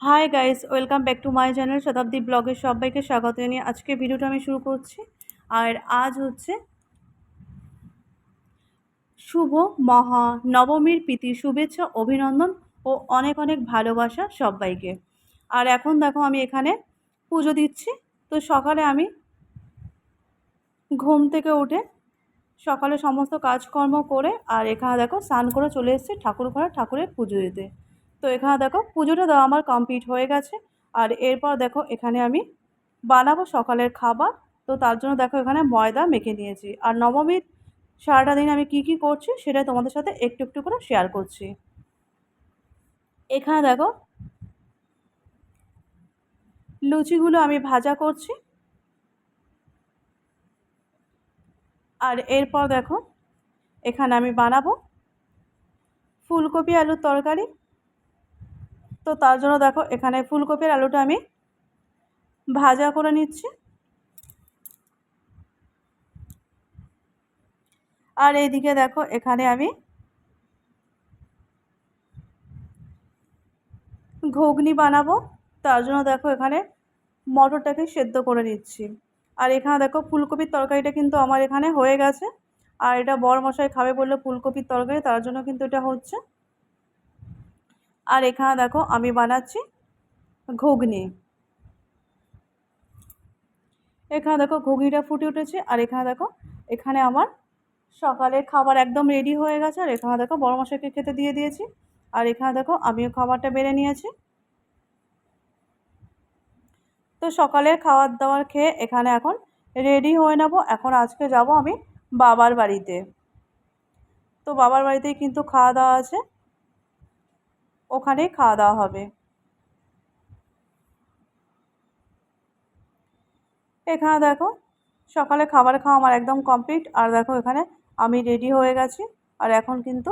Hi guys welcome back to my channel Shatabdi ব্লগের সবাইকে স্বাগত জানিয়ে আজকে ভিডিওটা আমি শুরু করছি। আর আজ হচ্ছে শুভ মহা নবমীর প্রীতি, শুভেচ্ছা, অভিনন্দন ও অনেক অনেক ভালোবাসা সবাইকে। আর এখন দেখো আমি এখানে পুজো দিচ্ছি। তো সকালে আমি ঘুম থেকে উঠে সকালে সমস্ত কাজকর্ম করে আর এখানে দেখো স্নান করে চলে এসেছি ঠাকুর ঘরে ঠাকুরের পুজো দিতে। তো এখানে দেখো পুজোটা দেওয়া আমার কমপ্লিট হয়ে গেছে। আর এরপর দেখো এখানে আমি বানাবো সকালের খাবার। তো তার জন্য দেখো এখানে ময়দা মেখে নিয়েছি। আর নবমীর সারাটা দিন আমি কি কি করছি সেটা তোমাদের সাথে একটু একটু করে শেয়ার করছি। এখানে দেখো লুচিগুলো আমি ভাজা করছি। আর এরপর দেখো এখানে আমি বানাবো ফুলকপি আলুর তরকারি। তো তার জন্য দেখো, এখানে ফুলকপির আলুটা আমি ভাজা করে নিচ্ছি। আর এইদিকে দেখো, এখানে আমি ঘুগনি বানাবো। তার জন্য দেখো, এখানে মটরটাকে সেদ্ধ করে নিচ্ছি। আর এখানে দেখো, ফুলকপির তরকারিটা কিন্তু আমার এখানে হয়ে গেছে। আর এটা বড় মশাই খাবে বললে ফুলকপির তরকারি, তার জন্য কিন্তু এটা হচ্ছে। আর এখানে দেখো আমি বানাচ্ছি ঘুগনি। এখানে দেখো ঘুগনিটা ফুটে উঠেছে আর এখানে দেখো, এখানে আমার সকালের খাবার একদম রেডি হয়ে গেছে আর এখানে দেখো বড় মশাইকে খেতে দিয়ে দিয়েছি। আর এখানে দেখো আমিও খাবারটা বেড়ে নিয়েছি। তো সকালের খাবার দাবার খেয়ে এখানে এখন রেডি হয়ে নেব। এখন আজকে যাব আমি বাবার বাড়িতে। তো বাবার বাড়িতেই কিন্তু খাওয়া দাওয়া আছে। ওখানেই খাওয়া দাওয়া হবে। এখানে দেখো, সকালে খাবার খাওয়া আমার একদম কমপ্লিট আর দেখো এখানে আমি রেডি হয়ে গেছি। আর এখন কিন্তু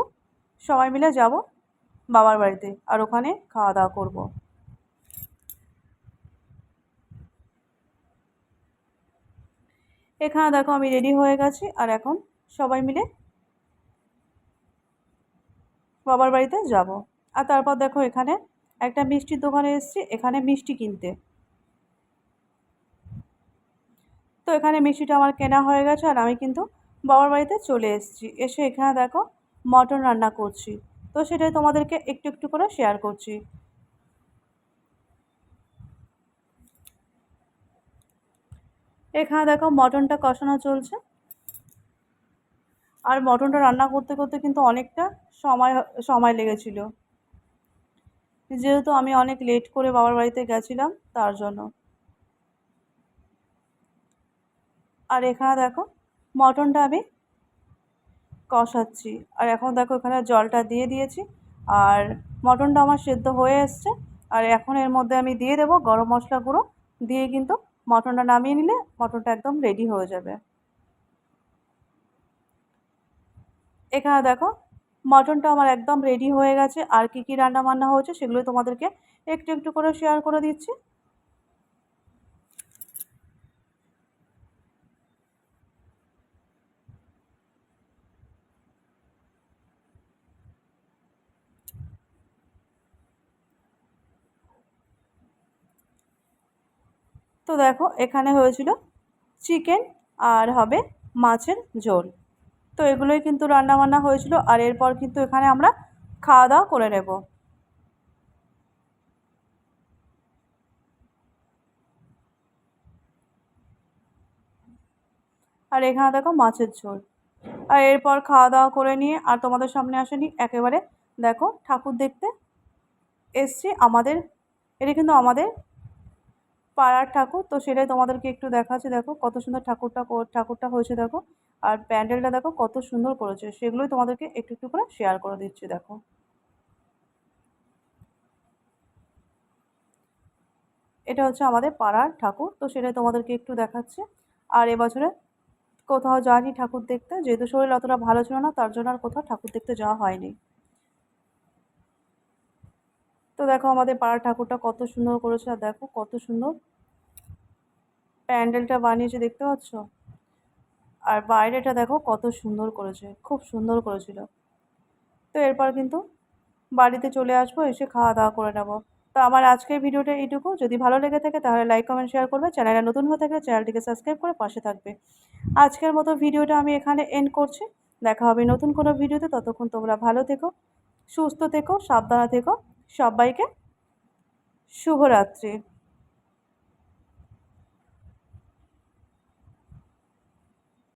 সবাই মিলে যাব বাবার বাড়িতে। আর ওখানে খাওয়া দাওয়া করব। এখানে দেখো আমি রেডি হয়ে গেছি। আর এখন সবাই মিলে বাবার বাড়িতে যাব। আর তারপর দেখো এখানে একটা মিষ্টির দোকানে এসেছি, এখানে মিষ্টি কিনতে। তো এখানে মিষ্টিটা আমার কেনা হয়ে গেছে আর আমি কিন্তু বাবার বাড়িতে চলে এসেছি। এসে এখানে দেখো মটন রান্না করছি। তো সেটাই তোমাদেরকে একটু একটু করে শেয়ার করছি। এখানে দেখো মটনটা কষানো চলছে। আর মটনটা রান্না করতে করতে কিন্তু অনেকটা সময় সময় লেগেছিল। যেহেতু আমি অনেক লেট করে বাবার বাড়িতে গেছিলাম, তার জন্য। আর এখানে দেখো, মটনটা আমি কষাচ্ছি। আর এখন দেখো এখানে জলটা দিয়ে দিয়েছি। আর মটনটা আমার সেদ্ধ হয়ে এসছে। আর এখন এর মধ্যে আমি দিয়ে দেবো গরম মশলা গুঁড়ো। দিয়ে কিন্তু মটনটা নামিয়ে নিলে মটনটা একদম রেডি হয়ে যাবে। এখানে দেখো মটনটা আমার একদম রেডি হয়ে গেছে। আর কি কি রান্না বান্না হয়েছে সেগুলো তোমাদেরকে একটু একটু করে শেয়ার করে দিচ্ছি। তো দেখো, এখানে হয়েছিল চিকেন আর হবে মাছের ঝোল। তো এগুলোই কিন্তু রান্নাবান্না হয়েছিল আর এরপর কিন্তু এখানে আমরা খাওয়া দাওয়া করে নেব। আর এখানে দেখো মাছের ঝোল। আর এরপর খাওয়া দাওয়া করে নিয়ে আর তোমাদের সামনে আসেনি, একেবারে দেখো ঠাকুর দেখতে এসছি আমাদের, এটা কিন্তু আমাদের পাড়ার ঠাকুর, তো সেটাই তোমাদেরকে একটু দেখাচ্ছি। দেখো কত সুন্দর ঠাকুরটা ঠাকুরটা হয়েছে দেখো। আর প্যান্ডেলটা দেখো কত সুন্দর করেছে। সেগুলোই তোমাদেরকে একটু একটু করে শেয়ার করে দিচ্ছি, দেখো। এটা হচ্ছে আমাদের পাড়ার ঠাকুর, তো সেটাই তোমাদেরকে একটু দেখাচ্ছে। আর এবছরে কোথাও যায়নি ঠাকুর দেখতে, যেহেতু শরীর অতটা ভালো ছিল না, তার জন্য আর কোথাও ঠাকুর দেখতে যাওয়া হয়নি। তো দেখো আমাদের পাড়ার ঠাকুরটা কত সুন্দর করেছে, আর দেখো কত সুন্দর প্যান্ডেলটা বানিয়েছে, দেখতে পাচ্ছ? আর বাইরেটা দেখো কত সুন্দর করেছে, খুব সুন্দর করেছিল। তো এরপর কিন্তু বাড়িতে চলে আসব, এসে খাওয়া দাওয়া করে নেব। তো আমার আজকের ভিডিওটা এইটুকু। যদি ভালো লেগে থাকে তাহলে লাইক কমেন্ট শেয়ার করবে। চ্যানেলটা নতুন হয়ে থাকলে চ্যানেলটিকে সাবস্ক্রাইব করে পাশে থাকবে। আজকের মতো ভিডিওটা আমি এখানে এন্ড করছি। দেখা হবে নতুন কোনো ভিডিওতে। ততক্ষণ তোমরা ভালো থেকো, সুস্থ থেকো, সাবধানে থেকো। সবাইকে শুভরাত্রি।